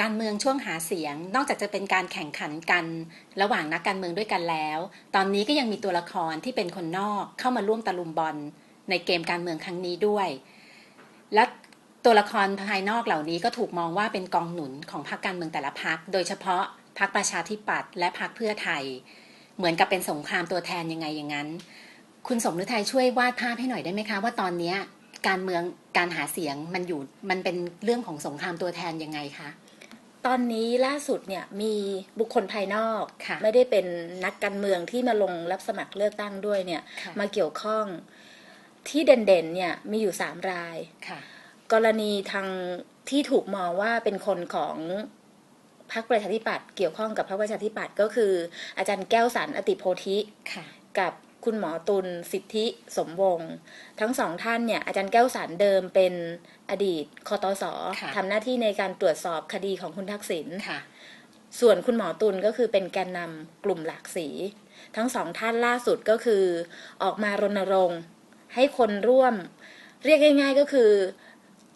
การเมืองช่วงหาเสียง นอกจากจะเป็นการแข่งขันกันระหว่างนักการเมืองด้วยกันแล้ว ตอนนี้ก็ยังมีตัวละครที่เป็นคนนอกเข้ามาร่วมตะลุมบอลในเกมการเมืองครั้งนี้ด้วย และตัวละครภายนอกเหล่านี้ก็ถูกมองว่าเป็นกองหนุนของพรรคการเมืองแต่ละพรรคโดยเฉพาะพรรคประชาธิปัตย์และพรรคเพื่อไทย เหมือนกับเป็นสงครามตัวแทนยังไงอย่างนั้น คุณสมฤทัยช่วยวาดภาพให้หน่อยได้ไหมคะ ว่าตอนนี้การเมืองการหาเสียงมันอยู่มันเป็นเรื่องของสงครามตัวแทนยังไงคะ ตอนนี้ล่าสุดเนี่ยมีบุคคลภายนอกค่ะไม่ได้เป็นนักการเมืองที่มาลงรับสมัครเลือกตั้งด้วยเนี่ยค่ะมาเกี่ยวข้องที่เด่นๆเนี่ยมีอยู่สามรายค่ะกรณีทางที่ถูกมองว่าเป็นคนของพรรคประชาธิปัตย์เกี่ยวข้องกับพรรคประชาธิปัตย์ก็คือ อาจารย์แก้วสันอติโพธิค่ะกับ คุณหมอตุลสิทธิสมวงศ์ทั้งสองท่านเนี่ยอาจารย์แก้วสันเดิมเป็นอดีตคอตสค่ะทำหน้าที่ในการตรวจสอบคดีของคุณทักษิณค่ะส่วนคุณหมอตุลก็คือเป็นแกนนำกลุ่มหลากสี ทั้งสองท่านล่าสุดก็คือ ออกมารณรงค์ให้คนร่วม เรียกง่าย ๆก็คือ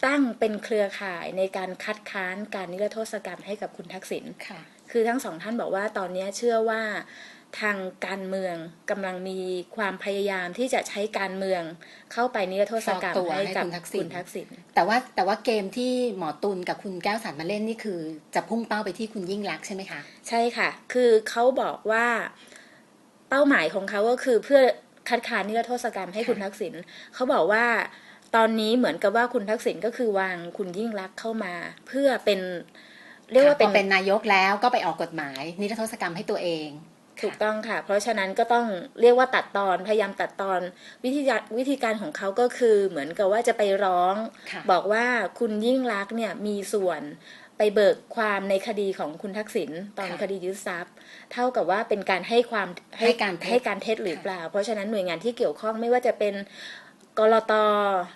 ตั้งเป็นเครือข่ายในการคัดค้านการนิรโทษกรรมให้กับคุณทักษิณค่ะคือทั้งสองท่านบอกว่าตอนนี้เชื่อว่า ทางการเมืองกำลังมีความพยายามที่จะใช้การเมืองเข้าไปนิรโทษกรรมฟอกตัวให้กับให้คุณทักษิณคุณทักษิณแต่ว่าแต่ว่าเกมที่หมอตุลกับคุณแก้วสันมาเล่นนี่คือ จะพุ่งเป้าไปที่คุณยิ่งรักษณ์ใช่ไหมคะ ใช่ค่ะ คือเขาบอกว่าเป้าหมายของเขาก็คือเพื่อคัดค้านนิรโทษกรรมให้ค่ะคุณทักษิณเขาบอกว่าตอนนี้เหมือนกับว่าคุณทักษิณก็คือวางคุณยิ่งรักษณ์เข้ามา เพื่อเป็นเรียกว่าค่ะเป็นพอเป็นนายกแล้วก็ไปออกกฎหมาย นิรโทษกรรมให้ตัวเอง ถูกต้องค่ะ เพราะฉะนั้นก็ต้องเรียกว่าตัดตอนพยายามตัดตอนวิธีการวิธีการของเขาก็คือเหมือนกับว่าจะไปร้องค่ะบอกว่าคุณยิ่งรักษณ์เนี่ยมีส่วนไปเบิกความในคดีของคุณทักษิณตอนค่ะคดียึดทรัพย์ เท่ากับว่าเป็นการให้ความให้การเท็จให้การเท็จหรือเปล่า เพราะฉะนั้นหน่วยงานที่เกี่ยวข้องไม่ว่าจะเป็นกรต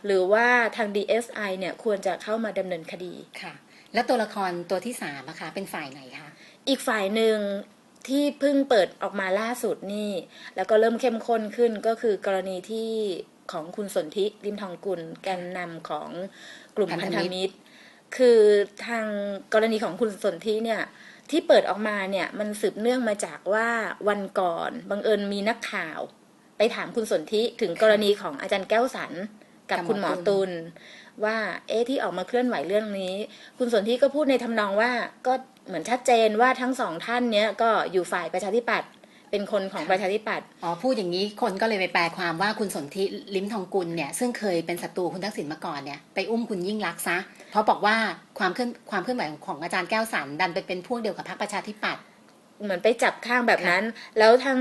หรือว่าทาง DSI เนี่ยควรจะเข้ามาดำเนินคดีค่ะ แล้วตัวละครตัวที่สามอะคะเป็นฝ่ายไหนคะอีกฝ่ายหนึ่ง ที่เพิ่งเปิดออกมาล่าสุดนี่ แล้วก็เริ่มเข้มข้นขึ้นก็คือกรณีที่ของคุณสนธิริมทองกุลแกนนำของกลุ่มพัพันนธธมิตรมิตร คือทางกรณีของคุณสนธิเนี่ยที่เปิดออกมาเนี่ยมันสืบเนื่องมาจากว่าวันก่อนบังเอิญมีนักข่าว ไปถามคุณสนธิถึงกรณีของอาจารย์แก้วสันกับกับหมอคุณหมอตุลตุล ว่าเอ๊ะที่ออกมาเคลื่อนไหวเรื่องนี้ คุณสนธิก็พูดในทำนองว่าก็เหมือนชัดเจนว่าทั้งสองท่านเนี้ยก็อยู่ฝ่ายประชาธิปัตย์เป็นคนของประชาธิปัตย์อ๋อพูดอย่างนี้คนก็เลยไปแปลความว่าคุณสนธิลิ้มทองกุลเนี่ยซึ่งเคยเป็นศัตรูคุณทักษิณมาก่อนเนี่ยไปอุ้มคุณยิ่งรักซะ เพราะบอกว่าความเคลื่อนความเคลื่อนไหวของอาจารย์แก้วสันดันไปเป็นพวกเดียวกับพรรคประชาธิปัตย์เหมือนไปจับข้างแบบนั้น แล้วทั้ง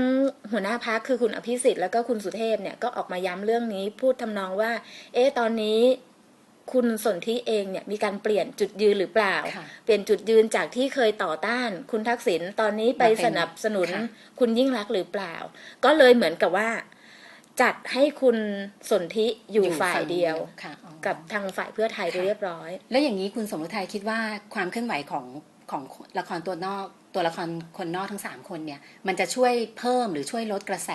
หัวหน้าพักคือคุณอภิสิทธิ์แล้วก็คุณสุเทพเนี่ยก็ออกมาย้ำเรื่องนี้พูดทำนองว่า เอ๊ะตอนนี้ คุณสนธิเองเนี่ยมีการเปลี่ยนจุดยืนหรือเปล่าค่ะเปลี่ยนจุดยืนจากที่เคยต่อต้านคุณทักษิณตอนนี้ไปมาเป็นสนับสนุนค่ะคุณยิ่งรักษณ์หรือเปล่า ก็เลยเหมือนกับว่า จัดให้คุณสนธิอยู่ฝ่ายเดียวค่ะอ๋อกับทางฝ่ายเพื่อไทยไปค่ะเรียบร้อย แล้วอย่างนี้คุณสมฤทัยคิดว่าความเคลื่อนไหวของของละครตัวนอกตัวละครคนนอกทั้งสามคนเนี่ย มันจะช่วยเพิ่มหรือช่วยลดกระแส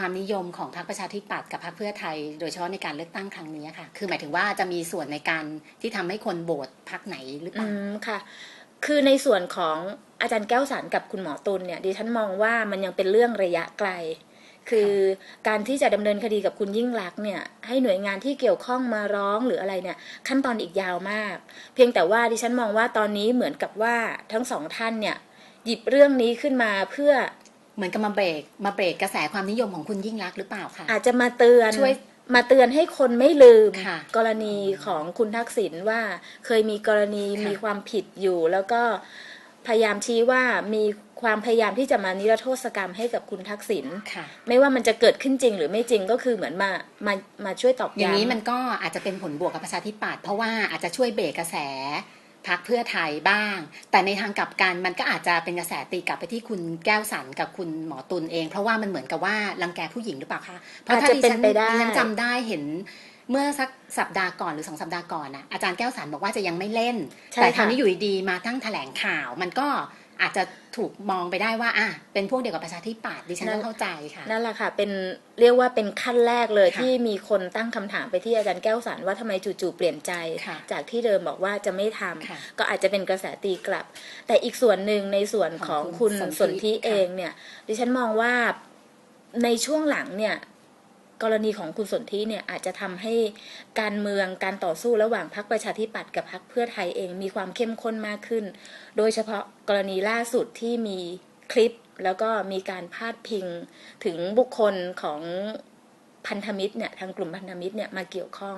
ความนิยมของพรรคประชาธิปัตย์กับพรรคเพื่อไทย โดยเฉพาะในการเลือกตั้งครั้งนี้ค่ะ คือหมายถึงว่าจะมีส่วนในการที่ทำให้คนโบวตพรรคไหนหรือเปล่ามค่ะ คือในส่วนของอาจารย์แก้วสันกับคุณหมอตุลเนี่ยดิฉันมองว่ามันยังเป็นเรื่องระยะไกล คือการที่จะดำเนินคดีกับคุณยิ่งรักษณ์เนี่ยให้หน่วยงานที่เกี่ยวข้องมาร้องหรืออะไรเนี่ยขั้นตอนอีกยาวมาก เพียงแต่ว่าดิฉันมองว่าตอนนี้เหมือนกับว่าทั้งสองท่านเนี่ยหยิบเรื่องนี้ขึ้นมาเพื่อ เหมือนกับมาเบรกมาเบรกกระแสความนิยมของคุณยิ่งรักษณ์หรือเปล่าคะอาจจะมาเตือนช่วยมาเตือนให้คนไม่ลืมค่ะกรณีของคุณทักษิณว่าเคยมีกรณีค่ะมีความผิดอยู่ แล้วก็พยายามชี้ว่ามีความพยายามที่จะมานิรโทษกรรมให้กับคุณทักษิณค่ะไม่ว่ามันจะเกิดขึ้นจริงหรือไม่จริงก็คือเหมือนมามามาช่วยตอกอย่างย้ำนี้มันก็อาจจะเป็นผลบวกกับประชาธิปัตย์เพราะว่าอาจจะช่วยเบรกกระแส พักเพื่อไทยบ้าง แต่ในทางกลับกันมันก็อาจจะเป็นกระแสตีกลับไปที่คุณแก้วสันกับคุณหมอตุลเอง เพราะว่ามันเหมือนกับว่ารังแกผู้หญิงหรือเปล่าคะเพราะถ้าอาจจะดิเป็นฉันไปได้ดิฉันจำได้เห็นเมื่อสักสัปดาห์ก่อนหรือสองสัปดาห์ก่อนน่ะอาจารย์แก้วสันบอกว่าจะยังไม่เล่นใช่แต่คราวค่ะนี้อยู่ดีๆมาทั้งแถลงข่าว มันก็ อาจจะถูกมองไปได้ว่าอะเป็นพวกเดียวกับประชาธิปัตย์ดิฉันนั่ก็นเข้าใจค่ะ นั่นแหละค่ะ เป็นเรียกว่าเป็นขั้นแรกเลยค่ะที่มีคนตั้งคำถามไปที่อาจารย์แก้วสันว่าทำไมจู่ๆเปลี่ยนใจค่ะจากที่เดิมบอกว่าจะไม่ทำค่ะก็อาจจะเป็นกระแสตีกลับ แต่อีกส่วนหนึ่งในส่วนของของคุคุณณสสนนธิธิค่ะเองเนี่ย ดิฉันมองว่าในช่วงหลังเนี่ย กรณีของคุณสนธิเนี่ยอาจจะทำให้การเมืองการต่อสู้ระหว่างพรรคประชาธิปัตย์กับพรรคเพื่อไทยเองมีความเข้มข้นมากขึ้น โดยเฉพาะกรณีล่าสุดที่มีคลิปแล้วก็มีการพาดพิงถึงบุคคลของพันธมิตรเนี่ยทางกลุ่มพันธมิตรเนี่ยมาเกี่ยวข้อง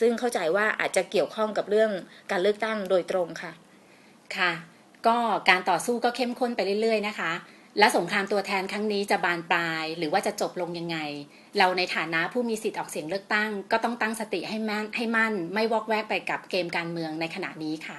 ซึ่งเข้าใจว่าอาจจะเกี่ยวข้องกับเรื่องการเลือกตั้งโดยตรงค่ะ ค่ะ ก็การต่อสู้ก็เข้มข้นไปเรื่อย ๆ นะคะ และสงครามตัวแทนครั้งนี้จะบานปลายหรือว่าจะจบลงยังไง เราในฐานะผู้มีสิทธิ์ออกเสียงเลือกตั้ง ก็ต้องตั้งสติให้มั่นให้มั่น ไม่วอกแวกไปกับเกมการเมืองในขณะนี้ค่ะ